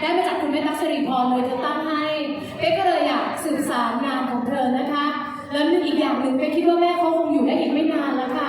ได้มาจากคุณแม่ตั๊กสริพรเลยเธอตั้งให้เป๊กก็เลยอยากสื่อสารงานของเธอนะคะ แล้วนึงอีกอย่างหนึ่งเป๊กคิดว่าแม่เขาคงอยู่ได้อีกไม่นานแล้วค่ะ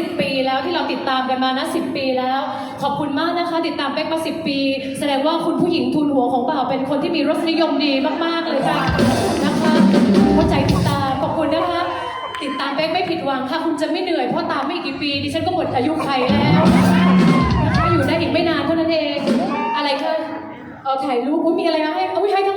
10 ปีแล้วที่เราติดตามกันมานะ 10 ปีแล้ว ขอบคุณมากนะคะ ติดตามเป๊กมา 10 ปี แสดงว่าคุณผู้หญิงทุนหัวของบ่าวเป็นคนที่มีรสนิยมดีมากๆเลยค่ะนะคะเข้าใจติดตามขอบคุณนะคะ ติดตามเป๊กไม่ผิดหวังค่ะคุณจะไม่เหนื่อยเพราะตามไม่อีกกี่ปีดิฉันก็หมดอายุไขแล้วนะคะอยู่ได้อีกไม่นานเท่านั้นเองอะไรคะเอาถ่ายรูปอุ๊ยมีอะไรมาให้เอาให้ทั้ง